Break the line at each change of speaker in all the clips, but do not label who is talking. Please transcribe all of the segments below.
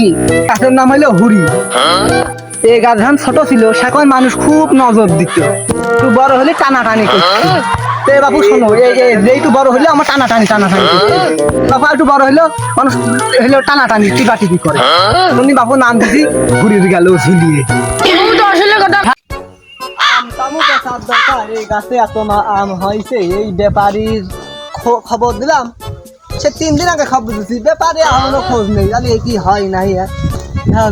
কি
গাছের নাম হইল হুড়ি এই গাছ যখন ছোট ছিল, সেখন মানুষ খুব নজর দিত। একটু বড় হলে টানাটানি করছে তো বাবু শোনো যে একটু বড় হলে আমার টানাটানি টানাটানি। বাবা একটু বড় হইল মানুষ হইল টানাটানি টিপা টিপি করে। তুমি বাবু নাম দিছি ঘুরে গেল ঝুলিয়ে। এই গাছে এত আম হয়েছে এই ব্যাপারীর খবর দিলাম। সে তিন দিন আগে খবর দিচ্ছি ব্যাপারে আমারও খোঁজ নেই। জানি কি হয় নাই। হ্যাঁ,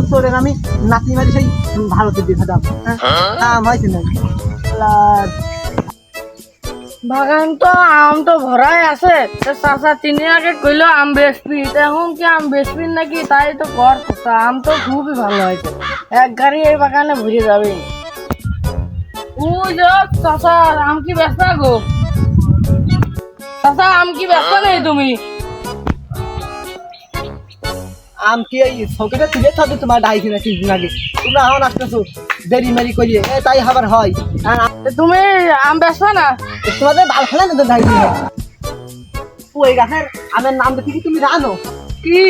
হয় আমি নাতি মারি সেই ভারতের দিকে আম হয়েছে না
বাগান তো আম তো ভরাই আছে। চাচা তিনি আগে কইলো আম বেচবি। তো এখন কি আম বেচবি নাকি? তাই তো কর আম তো খুবই ভালো হয়েছে এক গাড়ি এই বাগানে ভরে যাবে। চাচা আম কি ব্যস্ত গো? চাচা আম কি ব্যস্ত নেই তুমি?
আম কি এই ছকেটে তুলে থাকবে তোমার ডাইছি না তিন আগে তোমরা এখন আসতেছো দেরি মেরি করিয়ে এ তাই খাবার হয়।
তুমি আম ব্যস্ত না?
তোমাদের বাল খেলা না ওই গাছের আমের নাম দেখি কি তুমি জানো?
কি?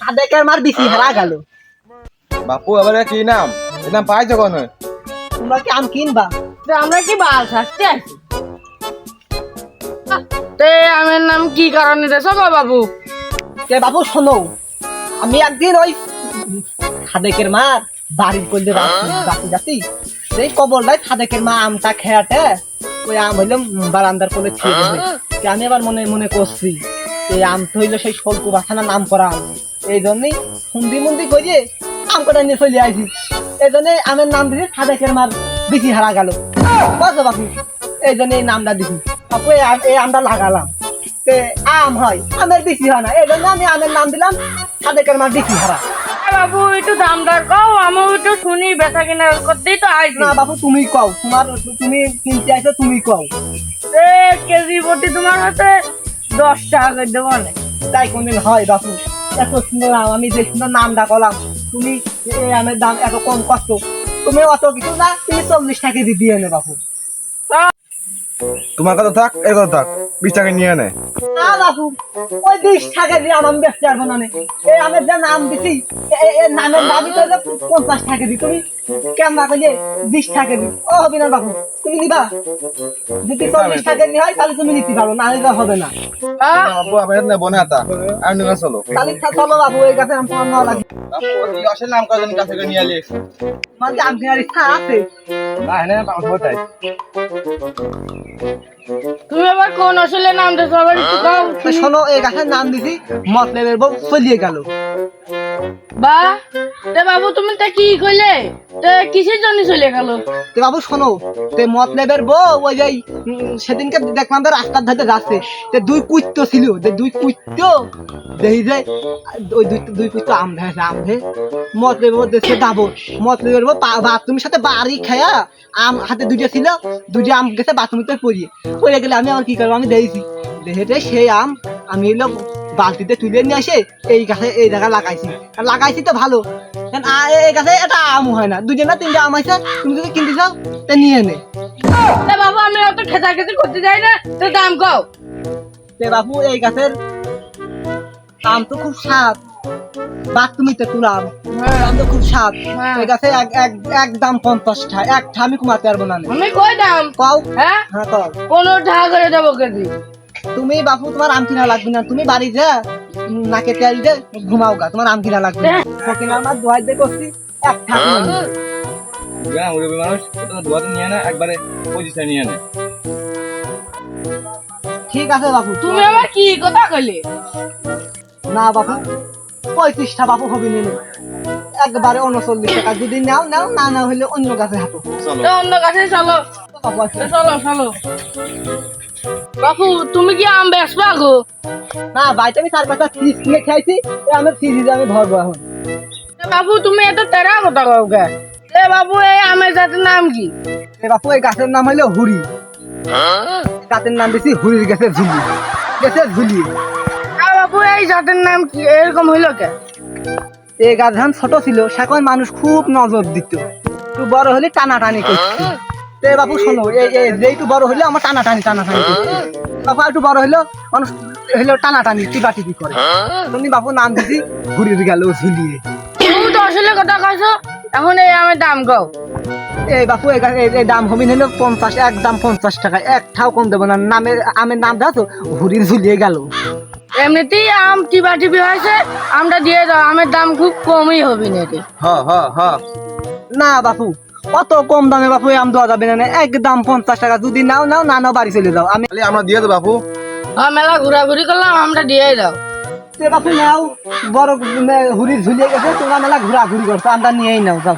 সাদেকের মার বেশি হারা গেল।
বাপু এবারে কি নাম? এর নাম পাইছো কোন
তোমরা কি আম কিনবা?
আমরা কি বাল শাস্তি আছি? তে আমের নাম কি কারণে দেছো গো বাবু
কে বাবু শোনো। আমি একদিন ওই সাদেকের মা বাড়ির করলে রাখি যাচ্ছি। সেই কবলটাই সাদেকের মা আমটা খেয়াটে। ওই আম হইলাম বারান্দার কোলে ছিল আমি আবার মনে মনে করছি এই আম তো হইল সেই স্বল্প বাসানা নাম করা আম। এই জন্যই হুন্দি মুন্দি করিয়ে আম কটা নিয়ে চলে আইছি। এই জন্য আমের নাম দিছি সাদেকের মার বেশি হারা গেল। বাপু এই জন্য এই নামটা দিছি। বাপু এই আম- আমটা লাগালাম। আম হয় আমের বেশি হয় না। এই জন্য আমি আমের নাম দিলাম সাদেকের মার বেশি হারা।
বাবু একটু দাম দর কও আমিও একটু শুনি বেচা কিনা করতেই তো আইছি
না বাবু তুমি কও তোমার তুমি কিনতে আইছো তুমি কও।
এ কেজি প্রতি তোমার হাতে দশ টাকা করে দেবো না
তাই কোনদিন হয় বাপু এত সুন্দর আম আমি যে সুন্দর নাম করলাম তুমি এই আমের দাম এত কম কষ্ট তুমি অত কিছু না তুমি চল্লিশ টাকা দিয়ে দিয়ে নে বাপু।
তোমার কথা থাক এর কথা থাক। বিশ টাকা নিয়ে নে।
না বাপু ওই বিশ টাকা দিয়ে আমার বেচতে পারব না এই আমের যা নাম দিছি নামের দাবি তো পঞ্চাশ টাকা দি তুমি কেমন না করলে বিশ টাকা দি ও হবে না বাপু তুমি নিবা? যদি চল্লিশ টাকা নিয়ে হয় তাহলে তুমি নিতে পারো না নিলে হবে না?
বাপু আমার না বনে আতা। আমি নিয়ে চলো।
তাহলে চলো বাবু এই গাছে আম তোমার লাগে
আসলে নাম কাছে নিয়ে আলি?
আমার যে আম কেনার ইচ্ছা আছে?
না
তুমি আবার কোন আসলে নাম দেছো আবার একটু কও
শোনো এই গাছের নাম দিছি মতলেবের বউ চলিয়ে গেল।
বা, তে বাবু, তুমি তা কি কইলে? তে কিসের জন্য চলে গেল?
তো বাবু, শোনো, তে মতলেবের বউ, ওই সেদিনকে দেখলাম তো রাস্তার ধারে যাচ্ছে। তে দুই ছিল যে দুই পুত্র দেখি যে, ওই দুই দুই আম আম ভে মতলেবের বউ দেশে মতলেবের বউ বাথরুমের সাথে বাড়ি খায়া, আম হাতে দুইটা ছিল, দুইটা আম গেছে বাথরুমে পড়িয়ে। পড়ে গেলে আমি আবার কি করব? আমি দেখছি দেখে সেই আম, আমি এলো বালতিতে তুলে নিয়ে আসে এই গাছে এই জায়গা লাগাইছি। আর লাগাইছি তো ভালো। এই গাছে এটা আম হয় না। দুইটা না তিনটা আম আছে তুমি যদি কিনতে চাও তা নিয়ে নে।
বাবু আমি অত করতে যাই না তো দাম কও।
তে বাবু এই গাছের আম তো খুব স্বাদ। বাথরুমিতে তুলা আম। আম তো খুব স্বাদ।
হ্যাঁ।
এই গাছে এক এক এক দাম পঞ্চাশ টা একটা আমি কমাতে পারব না।
আমি কই দাম?
কও।
হ্যাঁ?
হ্যাঁ কও।
পনেরো টাকা করে দেবো কেজি।
তুমি বাপু তোমার আম কিনা লাগবে না। তুমি বাড়ি যা নাকে তেল দে ঘুমাও গা তোমার আম কিনা লাগবে না। ফকিনা আমার দোয়াই করছি এক ঠাকুর
গ্রাম উড়বে মানুষ দুয়াতে নিয়ে নে একবারে পঁচিশটা নিয়ে নে।
ঠিক আছে বাপু
তুমি আমার কি কথা কইলে?
না বাপু পঁয়ত্রিশটা বাপু হবে একবারে উনচল্লিশ টাকা যদি নাও নাও না না হলে অন্য গাছে হাঁটো।
চলো।
অন্য কাছে চলো। তো চলো চলো। বাপু তুমি কি আম গো?
না বাড়িতে আমি চার পাঁচটা ফিস কিনে খাইছি এ আমার ফ্রিজে আমি ভরবো এখন।
বাবু তুমি এত তেরা কথা কও কে? এ বাবু এই আমের জাতের নাম কি?
এ বাপু এই গাছের নাম হলো হুড়ি। গাছের নাম বেশি হুড়ির গাছের ঝুলি। গাছের ঝুলি।
বাবু এই জাতের নাম কি? এরকম হইল কে?
এই গাছ যখন ছোট ছিল সেখন মানুষ খুব নজর দিত। একটু বড় হলে টানাটানি করছে তে বাপু শোনো এই এই যে একটু বড় হইলে আমার টানা টানি টানা টানি বাপু একটু বড় হইল মানুষ হইল টানা টানি টিপা টিপি করে তুমি বাপু নাম দিছি ঘুরিয়ে গেল ঝুলিয়ে।
তুমি তো আসলে কথা কইছো এখন এই আমের দাম কও।
এই বাপু এই দাম হবি নিল পঞ্চাশ এক দাম পঞ্চাশ টাকা এক ঠাও কম দেবো না নামের আমের নাম দাও তো ঘুরিয়ে ঝুলিয়ে গেল।
এমনিতেই আম টিপা টিপি হয়েছে আমটা দিয়ে দাও আমের দাম খুব কমই হবে না
হ হ হ।
না বাপু অত কম দামে বাপু আম দেওয়া যাবে না একদম পঞ্চাশ টাকা। যদি নাও নাও না নাও বাড়ি চলে যাও। আমি
আমরা দিয়ে দেবো বাপু।
হ্যাঁ মেলা ঘোরাঘুরি করলাম আমরা দিয়ে দাও।
তে বাপু নাও। বড় হুড়ি ঝুলিয়ে গেছে তোমরা মেলা ঘোরাঘুরি করছ আমরা নিয়েই নাও যাও।